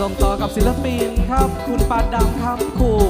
ส่งต่อกับศิลปินครับ คุณปานดำคำคูถ้ารับครับ